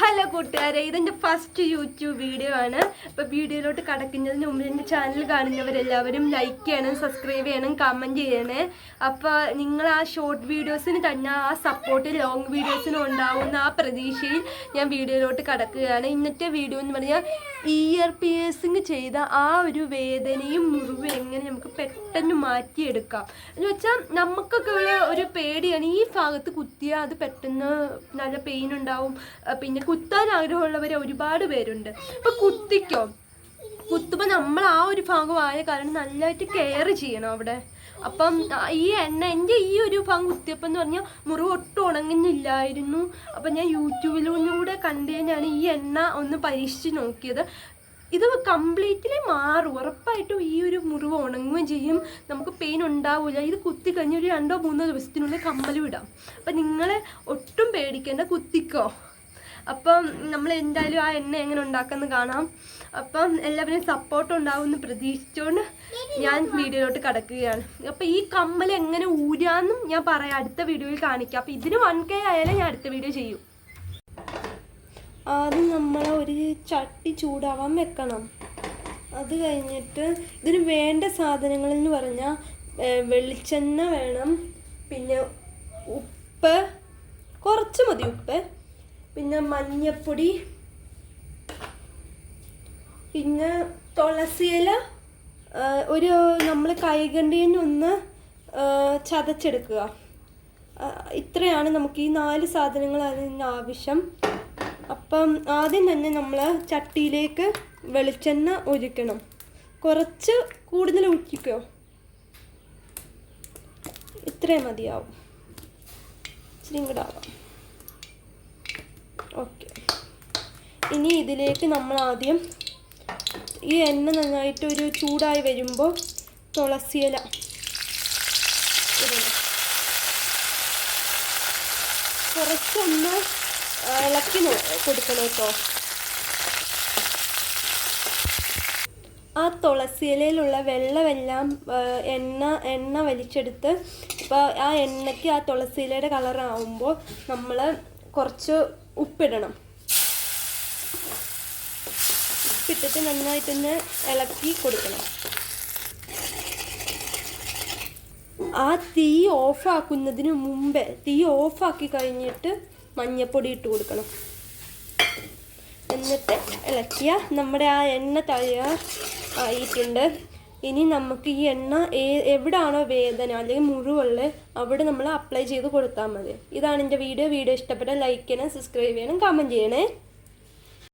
Hello കൂട്ടുകാരെ ഇതെന്റെ first YouTube video ആണ്. അപ്പോൾ വീഡിയോയിലോട്ട് കടക്കുന്നതിന് മുമ്പ് എന്റെ ചാനൽ കാണുന്നവരെല്ലാവരും ലൈക്ക് ചെയ്യണം സബ്സ്ക്രൈബ് ചെയ്യണം കമന്റ് ചെയ്യണേ. അപ്പോൾ നിങ്ങൾ ആ ഷോർട്ട് വീഡിയോസിന് തന്നെ ആ സപ്പോർട്ട് ലോങ് വീഡിയോസിനും ഉണ്ടാവുന്ന ആ പ്രതീക്ഷയിൽ ഞാൻ വീഡിയോയിലോട്ട് കടക്കുകയാണ്. ഇന്നത്തെ വീഡിയോ എന്ന് പറഞ്ഞാൽ ഇയർ പിയേഴ്സിങ് ചെയ്ത ആ ഒരു വേദനയും മുറിവും എങ്ങനെ നമുക്ക് പെട്ടെന്ന് മാറ്റിയെടുക്കാം. എന്ന് വെച്ചാൽ നമുക്കൊക്കെ ഉള്ള ഒരു പേടിയാണ് ഈ ഭാഗത്ത് കുത്തിയാൽ അത് പെട്ടെന്ന് നല്ല പെയിൻ ഉണ്ടാവും. പിന്നെ കുത്താൻ ആഗ്രഹമുള്ളവർ ഒരുപാട് പേരുണ്ട്. അപ്പോൾ കുത്തിക്കോ. കുത്തുമ്പോൾ നമ്മൾ ആ ഒരു ഭാഗമായ കാരണം നല്ലതായിട്ട് കെയർ ചെയ്യണം അവിടെ. അപ്പം ഈ എണ്ണ എന്റെ ഈ ഒരു ഭാഗം കുത്തിയപ്പം എന്ന് പറഞ്ഞാൽ മുറിവ് ഒട്ടും ഉണങ്ങുന്നില്ലായിരുന്നു അപ്പം ഞാൻ യൂട്യൂബിലൂടെ കണ്ടു കഴിഞ്ഞാണ് ഈ എണ്ണ ഒന്ന് പരീക്ഷിച്ച് നോക്കിയത്. ഇത് കംപ്ലീറ്റ്ലി മാറും. ഉറപ്പായിട്ടും ഈ ഒരു മുറിവ് ഉണങ്ങുകയും ചെയ്യും. നമുക്ക് പെയിൻ ഉണ്ടാവില്ല ഇത് കുത്തി കഴിഞ്ഞ് ഒരു രണ്ടോ മൂന്നോ ദിവസത്തിനുള്ളിൽ കമ്മലും ഇടാം അപ്പം നിങ്ങളെ ഒട്ടും പേടിക്കേണ്ട കുത്തിക്കോ. അപ്പം നമ്മൾ എന്തായാലും ആ എണ്ണ എങ്ങനെ ഉണ്ടാക്കുന്നത് കാണാം. അപ്പം എല്ലാവരും സപ്പോർട്ട് ഉണ്ടാവുമെന്ന് പ്രതീക്ഷിച്ചുകൊണ്ട് ഞാൻ വീഡിയോയിലോട്ട് കടക്കുകയാണ്. അപ്പം ഈ കമ്മൽ എങ്ങനെ ഊരാന്നും ഞാൻ പറയാം. അടുത്ത വീഡിയോയിൽ കാണിക്കാം. അപ്പം ഇതിന് വൺ കെ ആയാലേ ഞാൻ അടുത്ത വീഡിയോ ചെയ്യും. ആദ്യം നമ്മൾ ഒരു ചട്ടി ചൂടാവാൻ വെക്കണം. അത് കഴിഞ്ഞിട്ട് ഇതിന് വേണ്ട സാധനങ്ങൾ എന്ന് പറഞ്ഞാൽ വെളിച്ചെണ്ണ വേണം. പിന്നെ ഉപ്പ്. കുറച്ച് മതി ഉപ്പ്. പിന്നെ മഞ്ഞപ്പൊടി പിന്നെ തുളസിയില ഇല ഒരു നമ്മൾ കൈകണ്ടീന് ഒന്ന് ചതച്ചെടുക്കുക. ഇത്രയാണ് നമുക്ക് ഈ നാല് സാധനങ്ങൾ അതിന് ആവശ്യം. അപ്പം ആദ്യം തന്നെ നമ്മൾ ചട്ടിയിലേക്ക് വെളിച്ചെണ്ണ ഒഴിക്കണം. കുറച്ച് കൂടുതൽ ഒഴിക്കോ? ഇത്രയും മതിയാവും. ഇച്ചിരി കൂടെ ഓക്കെ ഇനി ഇതിലേക്ക് നമ്മൾ ആദ്യം ഈ എണ്ണ നന്നായിട്ട് ഒരു ചൂടായി വരുമ്പോൾ തുളസിയില കുറച്ചൊന്ന് ഇളക്കി കൊടുക്കണം കേട്ടോ. ആ തുളസിയിലയിലുള്ള വെള്ളമെല്ലാം എണ്ണ എണ്ണ വലിച്ചെടുത്ത് ഇപ്പോൾ ആ എണ്ണയ്ക്ക് ആ തുളസിയിലയുടെ കളറാവുമ്പോൾ നമ്മൾ കുറച്ച് ഉപ്പിടണം. ഉപ്പിട്ടിട്ട് നന്നായിട്ടൊന്ന് ഇളക്കി കൊടുക്കണം. ആ തീ ഓഫാക്കുന്നതിന് മുമ്പേ തീ ഓഫാക്കി കഴിഞ്ഞിട്ട് മഞ്ഞപ്പൊടി ഇട്ട് കൊടുക്കണം. എന്നിട്ട് ഇളക്കിയ നമ്മുടെ ആ എണ്ണ തയ്യാർ ആയിട്ടുണ്ട് ഇനി നമുക്ക് ഈ എണ്ണ ഏ- എവിടാണോ വേദന അല്ലെങ്കിൽ മുറിവുള്ളത് അവിടെ നമ്മൾ അപ്ലൈ ചെയ്ത് കൊടുത്താൽ മതി. ഇതാണ് എന്റെ വീഡിയോ വീഡിയോ ഇഷ്ടപ്പെട്ട ലൈക്ക് ചെയ്യണം സബ്സ്ക്രൈബ് ചെയ്യണം കമന്റ് ചെയ്യണേ.